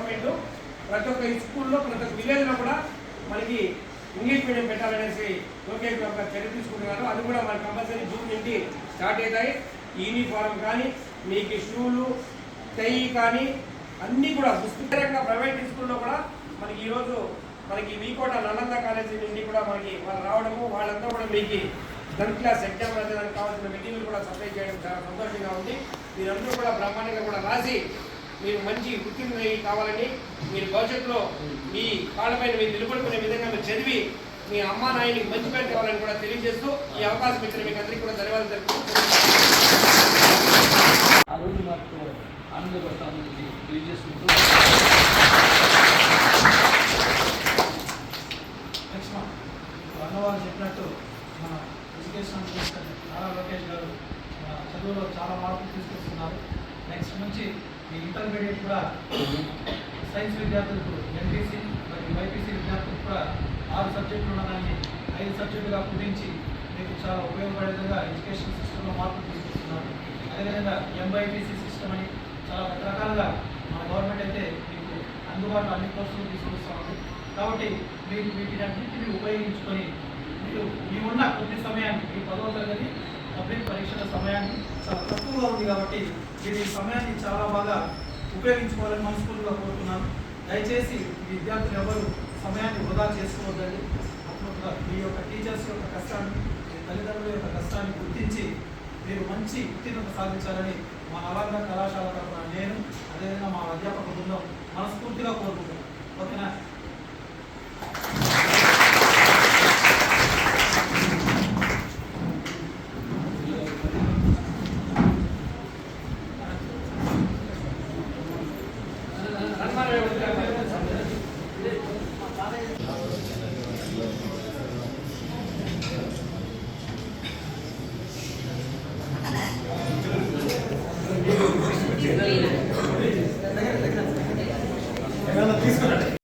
Government ప్రతి ఒక్క స్కూల్లో ప్రతి ఒక్క విలేజ్లో కూడా మనకి ఇంగ్లీష్ మీడియం పెట్టాలనేసి లోకేష్ ఒక చర్య తీసుకుంటున్నారు. అది కూడా మనకి కంపల్సరీ జూన్ నుండి స్టార్ట్ అవుతాయి. యూనిఫారం కానీ మీకు షూలు టై కానీ అన్నీ కూడా పుస్తకంగా ప్రైవేట్ స్కూల్లో కూడా మనకి ఈరోజు మనకి మీకోట నలంద కాలేజీ నుండి కూడా మనకి వాళ్ళు రావడము వాళ్ళంతా కూడా మీకు టెన్త్ క్లాస్ ఎగ్జామ్ అనేది దానికి కావాల్సిన మెటీరియల్ కూడా సప్లై చేయడం చాలా సంతోషంగా ఉంది. మీరందరూ కూడా బ్రహ్మాండంగా కూడా రాసి మీరు మంచి ఉత్తీర్ణ కావాలని మీరు భవిష్యత్తులో మీ కాళ్ళపైన మీరు నిలబడుకునే విధంగా మీరు చదివి మీ అమ్మా నాయనికి మంచి పేరు కావాలని కూడా తెలియజేస్తూ ఈ అవకాశం ఇచ్చిన మీకు అందరికీ కూడా ధన్యవాదాలు నెక్స్ట్ అన్నవారు చెప్పినట్టు మన ఎడ్యుకేషన్ మినిస్టర్ నారా లోకేష్ గారు చదువులో చాలా మార్పులు తీసుకొస్తున్నారు. నెక్స్ట్ నుంచి ఈ ఇంటర్మీడియట్ కూడా సైన్స్ విద్యార్థులకు ఎంపీసీ మరియు బైపీసీ విద్యార్థులకు కూడా ఆరు సబ్జెక్టులు ఉన్నదాన్ని ఐదు సబ్జెక్టులుగా కుదించి మీకు చాలా ఉపయోగపడే విధంగా ఎడ్యుకేషన్ సిస్టంలో మార్పులు తీసుకొస్తున్నారు. అదేవిధంగా ఎంబైపీసీ సిస్టమ్ అని చాలా రకరకాలుగా మన గవర్నమెంట్ అయితే మీకు అందుబాటులో అన్ని కోర్సులు తీసుకొస్తా కాబట్టి మీరు వీటిని అన్నింటినీ ఉపయోగించుకొని మీరు మీ ఉన్న కొద్ది సమయాన్ని మీ పదవ తరగతి పబ్లిక్ పరీక్షల సమయాన్ని చాలా తక్కువగా ఉంది కాబట్టి మీరు ఈ సమయాన్ని చాలా బాగా ఉపయోగించుకోవాలని మనస్ఫూర్తిగా కోరుతున్నాను. దయచేసి విద్యార్థులు ఎవరు సమయాన్ని వృధా చేసుకోవద్దండి. అప్పుడు మీ యొక్క టీచర్స్ యొక్క కష్టాన్ని మీ తల్లిదండ్రుల యొక్క కష్టాన్ని గుర్తించి మీరు మంచి ఉత్తీర్ణత సాధించాలని మా నలంద కళాశాల తరఫున నేను అదేవిధంగా మా అధ్యాపకులు తీసుకురండి.